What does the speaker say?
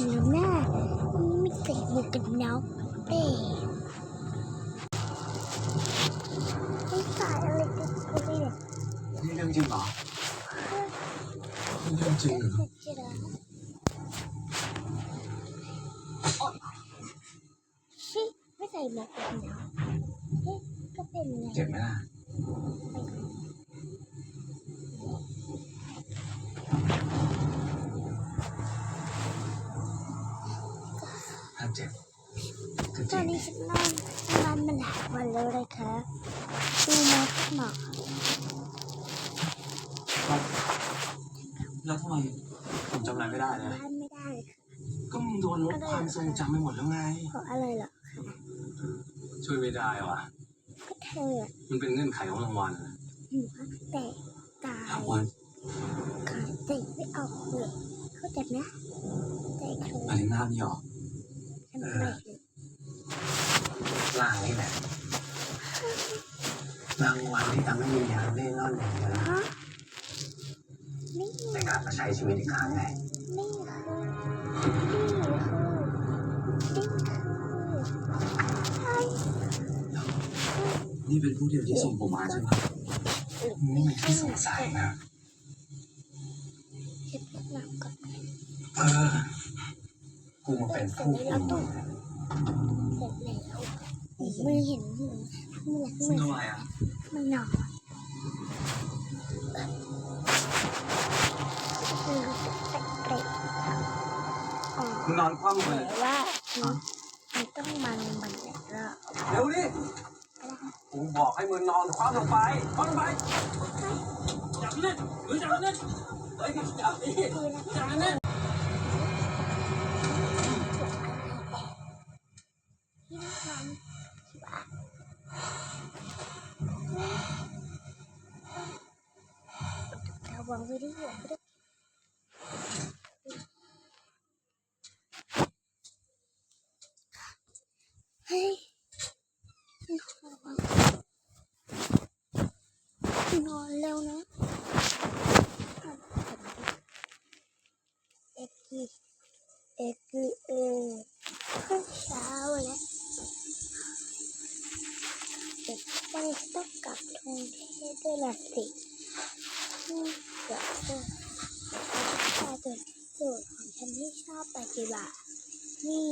นแล้วนะไม่ใส่หมวกกันน็อกเป้ไม่ใส่อะไรกันเลยนี่เรื่องจริงเหรอเรื่องจริงเหรอไม่ใส่หมวกกันน็อกก็เป็นไงเจ็บไหมล่ะ เจ็บก็ตจอรินงนี้ฉันนอนนอนมันหลายวันแล้วเลยค่ะดูมอสหมอแล้วทำไมผมจำอะไรไม่ได้เลยบ้านไม่ได้เลยค่ะก็มึงโดนลบความทรงจำไปหมดแล้วไงเพราะอะไรเหรอช่วยไม่ได้ว่ะก็เธออะมันเป็นเงื่อนไขของรางวัลหัวแตกตายรางวัลขาเตะไม่ออกเลยเข้าใจไหมแต่เธอมาถึงหน้านี่หรอฉันไม่เลย ล่างนี่แหละรางวัลที่ทำให้วิญญาณเล่ร่อนอย่างเงี้ยฮะนี่ในการมาใช้ชีวิตอีกครั้งไงนี่คือนี่คือนี่คือใช่นี่เป็นผู้เดียวที่ส่งผมมาใช่ไหมไม่มีที่สงสัยนะเก็บหนักก่อนเออ กูมาเป็นผู้คุมเสร็จแล้วมือเห็นมือมือซึ่มืงอทำไมอะมันหนอนมันรู้สึกแปลกๆอ๋อมึงนอนคว่ำไปแต่เลยว่ามันต้องมันมันแล้วเร็วดิกูบอกให้มึงนอนคว่ำลงไปคว่ำลงไปจับนี่มึงจับนี่เฮ้ยจับนี่คือนจับนี่ที่นั่งนอนที่บ้านระวังไว้ด้วยระวังไว้ด้วยเฮ้ยน อนเร็วน เทพด้วยละสิอืมเดี๋ยวจะถ้าตัวสูตรของฉันที่ชอบปฏิบัตินี่